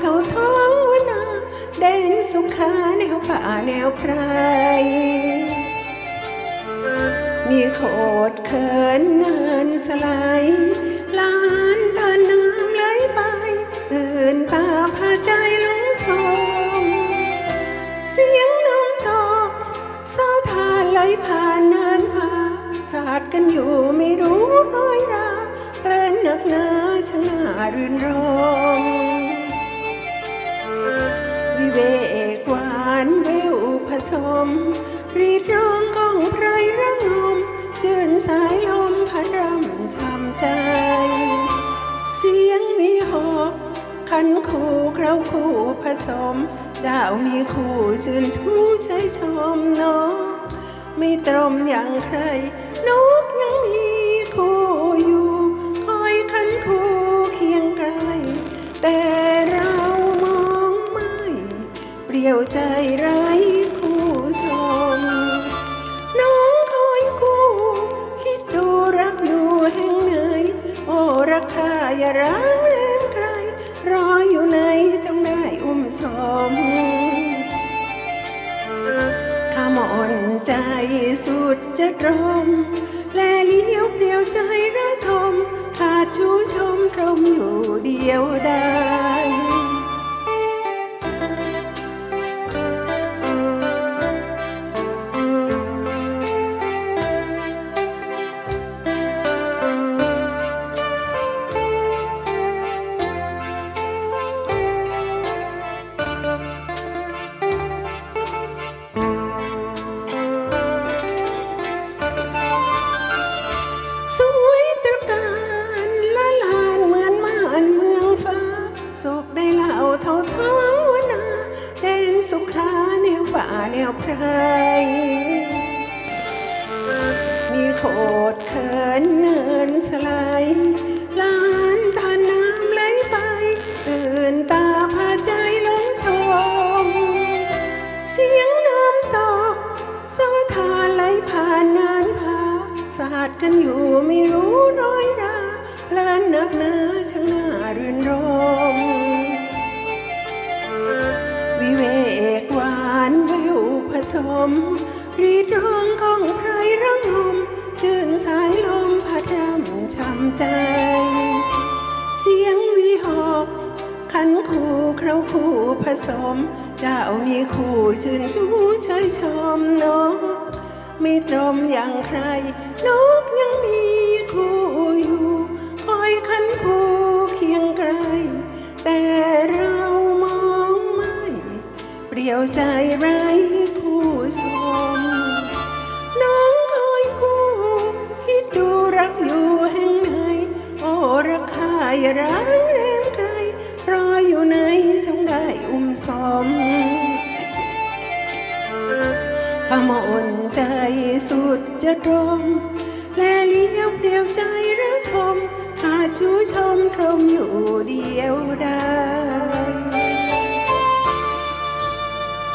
เล่าท่าท้องวนาเด่นสุขาแนวป่าแนวไพรมีโขดเขินเนินสไลด์ลานตาน้ำไหลไปตื่นตาพาใจหลงชม เสียงน้ำตกโซทานไหลผ่านเนินผาสาดกันอยู่ไม่รู้ร้อยราเพลินหนักหนาช่างน่ารื่นรม วิเวกหวานเววผสม รีดร้องกองไพรระงมจื่นสายลมพัดรำช้ำใจ เสียงมีหอกขันคู่เคราคู่ผสม เจ้ามีคู่ชื่นชูใจชมเนาะไม่ตรมอย่างใครนกยังมี เปลี่ยวใจไร้คู่ชม น้องคอยคู่คิดดูรักอยู่แห่งไหนโอ้รักข้าอย่าร้างแรมใคร รออยู่ไหนจงได้อุ้มสมข้ามอนใจสุดจะตรม แลเลี้ยวเปลี่ยวใจระทมขาดชูชมตรมอยู่เดียวได้ สุขได้เล่าเท่าท้องนาเด่นสุขาแนวป่าแนวไพรมีโขดเขินเนินสไลด์ลานตาน้ำไหลไปตื่นตาพาใจหลงชม เสียงน้ำตกโซทานไหลผ่านนานผาสาดกันอยู่ไม่รู้ร้อยราเพลนนักหนา ม รีดร้องกองไพรระงมชื่นสายลมพัดรำช้ำใจ เสียงวีหอกขันคู่เคราคู่ผสม เจ้ามีคู่ชื่นชูเชยชมนาะไม่ตรมอย่างใคร นกยังมีคู่อยู่ คอยขันคู่เคียงไกล แต่เรามองไม่ เปลี่ยวใจไร อย่าร้างแรมใครรออยู่ไหนจงได้อุ้มสมขมอนใจสุดจะตรง และเลี้ยวเปลี่ยวใจระทมหาดชูชมครมอยู่เดียวได้